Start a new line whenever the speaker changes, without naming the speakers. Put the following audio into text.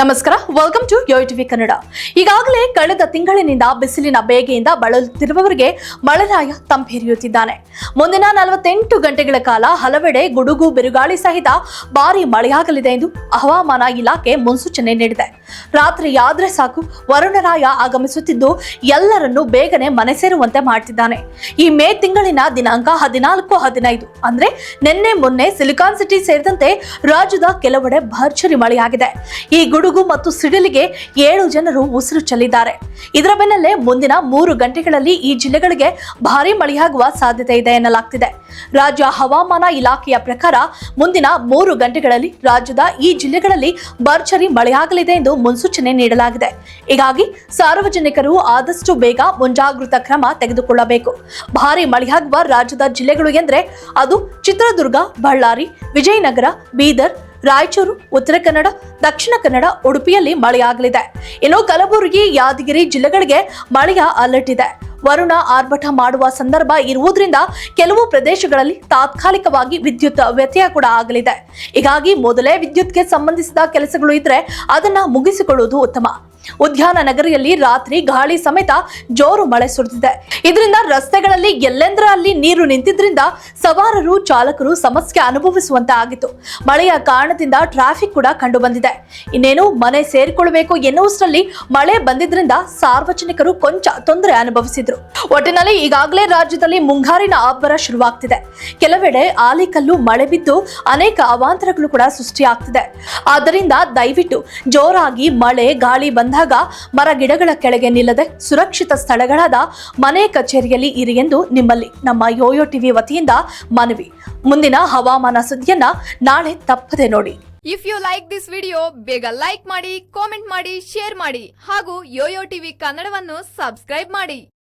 ನಮಸ್ಕಾರ welcome to Yo TV Kannada ಈಗಾಗಲೇ ಕಳೆದ ತಿಂಗಳಿನಿಂದ ಬಿಸಿಲಿನ ಬೇಗೆಯಿಂದ ಬಳಲುತ್ತಿರುವವರಿಗೆ ಮಳೆರಾಯ ತಂಪೇರಿಯುತ್ತಿದ್ದಾನೆ. ಮುಂದಿನ ನಲವತ್ತೆಂಟು ಗಂಟೆಗಳ ಕಾಲ ಹಲವೆಡೆ ಗುಡುಗು, ಬಿರುಗಾಳಿ ಸಹಿತ ಭಾರಿ ಮಳೆಯಾಗಲಿದೆ ಎಂದು ಹವಾಮಾನ ಇಲಾಖೆ ಮುನ್ಸೂಚನೆ ನೀಡಿದೆ. ರಾತ್ರಿಯಾದ್ರೆ ಸಾಕು ವರುಣರಾಯ ಆಗಮಿಸುತ್ತಿದ್ದು ಎಲ್ಲರನ್ನೂ ಬೇಗನೆ ಮನೆ ಸೇರುವಂತೆ ಮಾಡ್ತಿದ್ದಾನೆ. ಈ ಮೇ ತಿಂಗಳಿನ ದಿನಾಂಕ ಹದಿನಾಲ್ಕು, ಹದಿನೈದು. ಅಂದ್ರೆ ನಿನ್ನೆ ಮೊನ್ನೆ ಸಿಲಿಕಾನ್ ಸಿಟಿ ಸೇರಿದಂತೆ ರಾಜ್ಯದ ಕೆಲವೆಡೆ ಭರ್ಜರಿ ಮಳೆಯಾಗಿದೆ. ಈ ಗುಡುಗು ಮತ್ತು ಸಿಡಿಲಿಗೆ ಏಳು ಜನರು ಉಸಿರು ಚೆಲ್ಲಿದ್ದಾರೆ. ಇದರ ಬೆನ್ನಲ್ಲೇ ಮುಂದಿನ ಮೂರು ಗಂಟೆಗಳಲ್ಲಿ ಈ ಜಿಲ್ಲೆಗಳಿಗೆ ಭಾರಿ ಮಳೆಯಾಗುವ ಸಾಧ್ಯತೆ ಇದೆ ಎನ್ನಲಾಗ್ತಿದೆ. ರಾಜ್ಯ ಹವಾಮಾನ ಇಲಾಖೆಯ ಪ್ರಕಾರ ಮುಂದಿನ ಮೂರು ಗಂಟೆಗಳಲ್ಲಿ ರಾಜ್ಯದ ಈ ಜಿಲ್ಲೆಗಳಲ್ಲಿ ಭರ್ಜರಿ ಮಳೆಯಾಗಲಿದೆ ಎಂದು ಮುನ್ಸೂಚನೆ ನೀಡಲಾಗಿದೆ. ಹೀಗಾಗಿ ಸಾರ್ವಜನಿಕರು ಆದಷ್ಟು ಬೇಗ ಮುಂಜಾಗೃತ ಕ್ರಮ ತೆಗೆದುಕೊಳ್ಳಬೇಕು. ಭಾರಿ ಮಳೆಯಾಗುವ ರಾಜ್ಯದ ಜಿಲ್ಲೆಗಳು ಎಂದರೆ ಅದು ಚಿತ್ರದುರ್ಗ, ಬಳ್ಳಾರಿ, ವಿಜಯನಗರ, ಬೀದರ್ ರಾಯಚೂರು, ಉತ್ತರ ಕನ್ನಡ, ದಕ್ಷಿಣ ಕನ್ನಡ, ಉಡುಪಿಯಲ್ಲಿ ಮಳೆಯಾಗಲಿದೆ. ಇನ್ನು ಕಲಬುರಗಿ, ಯಾದಗಿರಿ ಜಿಲ್ಲೆಗಳಿಗೆ ಮಳೆಯ ಅಲರ್ಟ್ ಇದೆ. ವರುಣ ಆರ್ಭಟ ಮಾಡುವ ಸಂದರ್ಭ ಇರುವುದರಿಂದ ಕೆಲವು ಪ್ರದೇಶಗಳಲ್ಲಿ ತಾತ್ಕಾಲಿಕವಾಗಿ ವಿದ್ಯುತ್ ವ್ಯತ್ಯಯ ಕೂಡ ಆಗಲಿದೆ. ಹೀಗಾಗಿ ಮೊದಲೇ ವಿದ್ಯುತ್ಗೆ ಸಂಬಂಧಿಸಿದ ಕೆಲಸಗಳು ಇದ್ರೆ ಅದನ್ನ ಮುಗಿಸಿಕೊಳ್ಳುವುದು ಉತ್ತಮ. ಉದ್ಯಾನ ನಗರಿಯಲ್ಲಿ ರಾತ್ರಿ ಗಾಳಿ ಸಮೇತ ಜೋರು ಮಳೆ ಸುರಿದಿದೆ. ಇದರಿಂದ ರಸ್ತೆಗಳಲ್ಲಿ ಎಲ್ಲೆಂದರ ಅಲ್ಲಿ ನೀರು ನಿಂತಿದ್ರಿಂದ ಸವಾರರು, ಚಾಲಕರು ಸಮಸ್ಯೆ ಅನುಭವಿಸುವಂತೆ ಆಗಿತ್ತು. ಮಳೆಯ ಕಾರಣದಿಂದ ಟ್ರಾಫಿಕ್ ಕೂಡ ಕಂಡು ಬಂದಿದೆ ಇನ್ನೇನು ಮನೆ ಸೇರಿಕೊಳ್ಳಬೇಕು ಎನ್ನುವಷ್ಟರಲ್ಲಿ ಮಳೆ ಬಂದಿದ್ರಿಂದ ಸಾರ್ವಜನಿಕರು ಕೊಂಚ ತೊಂದರೆ ಅನುಭವಿಸಿದ್ರು. ಒಟ್ಟಿನಲ್ಲಿ ಈಗಾಗಲೇ ರಾಜ್ಯದಲ್ಲಿ ಮುಂಗಾರಿನ ಅಬ್ಬರ ಶುರುವಾಗ್ತಿದೆ. ಕೆಲವೆಡೆ ಆಲಿಕಲ್ಲು ಮಳೆ ಬಿದ್ದು ಅನೇಕ ಅವಾಂತರಗಳು ಕೂಡ ಸೃಷ್ಟಿಯಾಗ್ತಿದೆ. ಆದ್ದರಿಂದ ದಯವಿಟ್ಟು ಜೋರಾಗಿ ಮಳೆ, ಗಾಳಿ ಬಂದಾಗ ಮರ ಗಿಡಗಳ ಕೆಳಗೆ ನಿಲ್ಲದೆ ಸುರಕ್ಷಿತ ಸ್ಥಳಗಳಾದ ಮನೆ ಕಚೇರಿಯಲ್ಲಿ ಇರಿ ಎಂದು ನಿಮ್ಮಲ್ಲಿ ನಮ್ಮ ಯೋಯೋ ಟಿವಿ ವತಿಯಿಂದ ಮನವಿ. ಮುಂದಿನ ಹವಾಮಾನ ಸುದ್ದಿಯನ್ನ ನಾಳೆ ತಪ್ಪದೆ ನೋಡಿ.
If you like this video ಬೇಗ ಲೈಕ್ ಮಾಡಿ ಕಾಮೆಂಟ್ ಮಾಡಿ ಶೇರ್ ಮಾಡಿ ಹಾಗೂ ಯೋಯೋ ಟಿವಿ ಕನ್ನಡವನ್ನು ಸಬ್ಸ್ಕ್ರೈಬ್ ಮಾಡಿ.